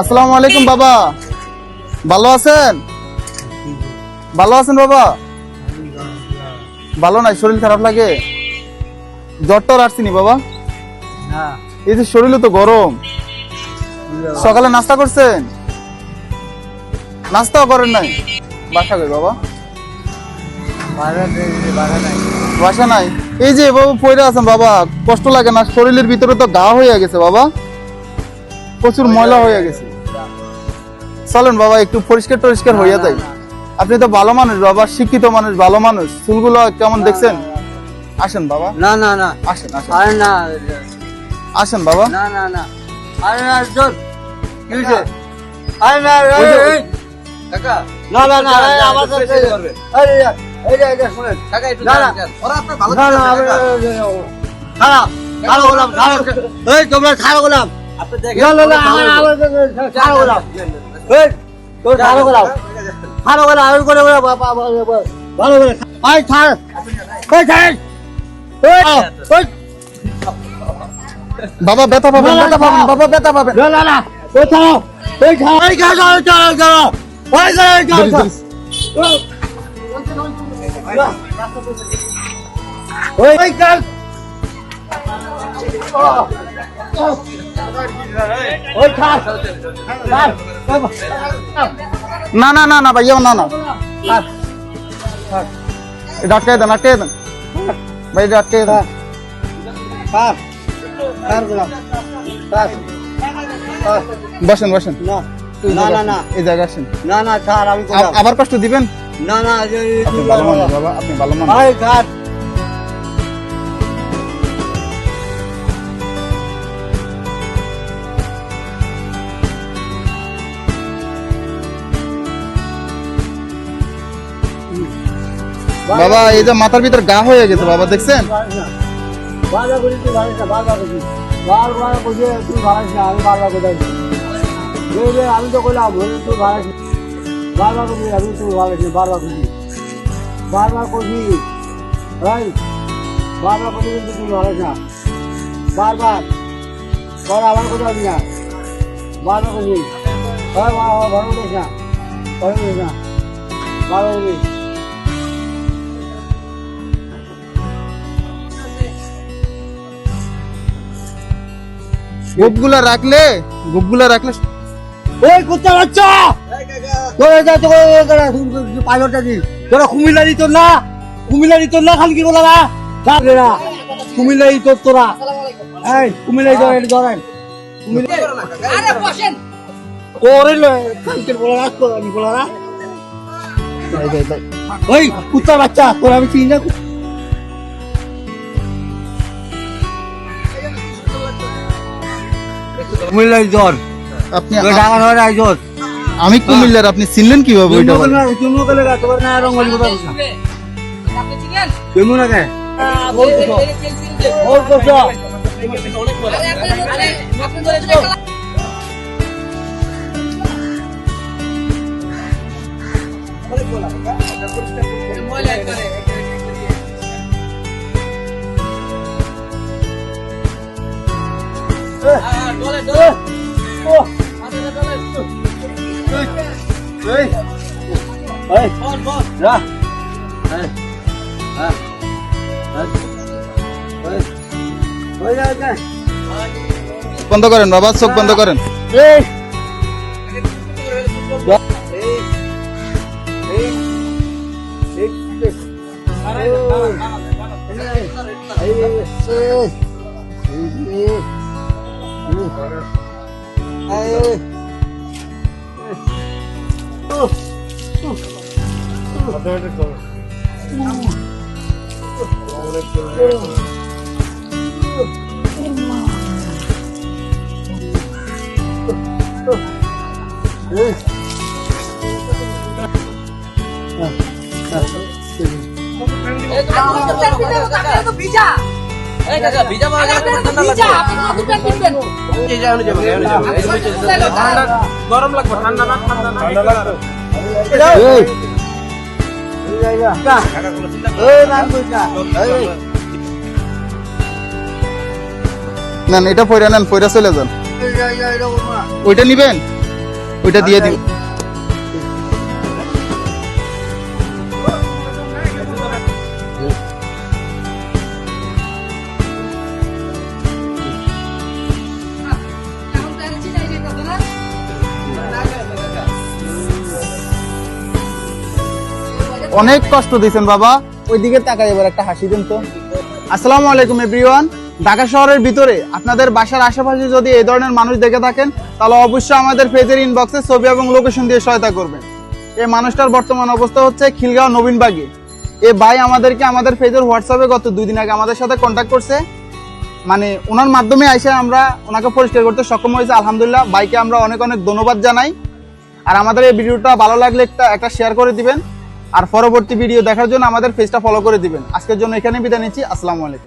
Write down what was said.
আসসালামু আলাইকুম বাবা। ভালো আছেন? ভালো আছেন বাবা? ভালো নাই শরীর খারাপ লাগে? জ্বর টর আসছিনি বাবা? এই যে শরীরে তো গরম। সকালে নাস্তা করছেন? নাস্তাও করেন নাই? বাসা কই বাবা? বাসা নাই। এই যে বাবু পড়ে আছেন বাবা। কষ্ট লাগে না শরীরের ভিতরে তো গা হয়ে গেছে বাবা। প্রচুর ময়লা হয়ে গেছে। চলেন বাবা একটু পরিষ্কার টরিষ্কার হইয়া যাই। আপনি তো ভালো মানুষ বাবা শিক্ষিত মানুষ ভালো মানুষ। চুলগুলো কেমন দেখছেন? আসেন বাবা। না না না। আসেন আসেন। আরে না। আসেন বাবা। না না না। আরে না জোর। কি হয়েছে আরে না কাকা। না না না আমার সাথে আরে এই যে- এই যে শুনেন। কাকা একটু না, না। দাঁড়ান, দাঁড়ান। ওরা আপনার ভালো না না তোমরা না না না আমার লোক। আমার খারাপ গোলাম এই তোর খারাপ গোলাম ভালো করে আই ছাড় ওই ছাড় ওই ওই বাবা ব্যথা পাবেন ব্যথা পাবেন। বাবা ব্যথা পাবেন। না না না। ওই ছাড়ো ওই ছাড়ো ওই ছাড়ো ওই ছাড়ো ওই ছাড়ো ওই ছাড়ো ওই ছাড়ো ধরিস, ধরিস। ওই ওই ছাড় ওই ছাড় ছাড় না না না না ভাইয়া না না। এটা আটকাই দেন আটকাই দেন। ভাই এটা আটকাই দেন। বসেন বসেন। না না না এই জায়গায় আসেন। না না ছাড় আমি আবার কষ্ট দিবেন? না না আপনি ভালো মানুষ বাবা আপনি ভালো মানুষ। বাবা এই যে মাথার ভিতর গা হয়ে গেছে বাবা দেখছেন বারবার বারবার বারবার আমি বারবার তো কইলাম তুই না বারবার করি আমি তুই না বারবার করি বারবার করি ভাই বারবার করি কিন্তু তুই ভালো না বারবার কর আবার কোথাও না বারবার করি হয় ভালো করিস না ভালো করিস না ভালো করিস গোপগুলা রাখলে গোপগুলা রাখলে ওই কুত্তা বাচ্চা! তোরা যা তোরা তোরা পাইলটটা দি তোরা কুমিল্লারি তোর না? কুমিল্লারি তোর না খালি কি বলা না যা রে না। কুমিল্লারি তোর তোরা। এই কুমিল্লারি তোর এটা ধরেন। আরে বসেন। তোর কালকে বলা রাখ বলা না ওই কুত্তা বাচ্চা তোর আমি চিনি না কুমিল্লারি জ্বর আপনি তোর ডাঙর হয় না জ্বর আমি কুমিল্লার আপনি চিনলেন কীভাবে ওইটা জন্ম বলেন? কেন বন্ধ করেন বাবা চোখ বন্ধ করেন এই জন্ম কেন তোমার না রঙলি কথা আপনি চিনেন জন্ম না কেন এই- এই- এই পেন্সিল দিয়ে। ওর কথা আরে আপনি ধরে- আপনি ধরে দিলে খেলা- ময়লা একবারে। আহ, ডলে, ডলে। মাথাটা ডলে। এই এই বল, বল। যা এই হ্যাঁ এই ওই যা যা বন্ধ করেন বাবা চোখ বন্ধ করেন এই এই তো কাকা, কাকা তো ভিজা। এই কাকা, ভিজা পাওয়া গেলে তোমার ঠান্ডা লাগবে। আপনি নতুন প্যান্ট কিনবেন। গরম লাগবে ঠান্ডা না ঠান্ডা না নেন এটা পয়রা নেন পয়রা চলে যান। ওইটা নিবেন? ওইটা দিয়ে দিন অনেক কষ্ট দিয়েছেন বাবা। ওইদিকে তাকাই এবার একটা হাসি দিন তো। আসসালামু আলাইকুম এভরিওয়ান ঢাকা শহরের ভিতরে আপনাদের বাসার আশেপাশে যদি এই ধরনের মানুষ দেখে থাকেন, তাহলে অবশ্যই আমাদের পেজের ইনবক্সে ছবি এবং লোকেশন দিয়ে সহায়তা করবেন। এই মানুষটার বর্তমান অবস্থা হচ্ছে খিলগাঁও নবীনবাগী। এ ভাই আমাদেরকে আমাদের পেজের হোয়াটসঅ্যাপে গত দুই দিন আগে আমাদের সাথে কন্ট্যাক্ট করছে। মানে ওনার মাধ্যমে এসে আমরা ওনাকে পরিষ্কার করতে সক্ষম হয়েছে। আলহামদুলিল্লাহ বাইকে আমরা অনেক অনেক ধন্যবাদ জানাই। আর আমাদের এই ভিডিওটা ভালো লাগলে একটা একটা শেয়ার করে দিবেন। আর পরবর্তী ভিডিও দেখার জন্য আমাদের পেজটা ফলো করে দিবেন। আজকের জন্য এখানে বিদায় নিচ্ছি। আসসালামু আলাইকুম।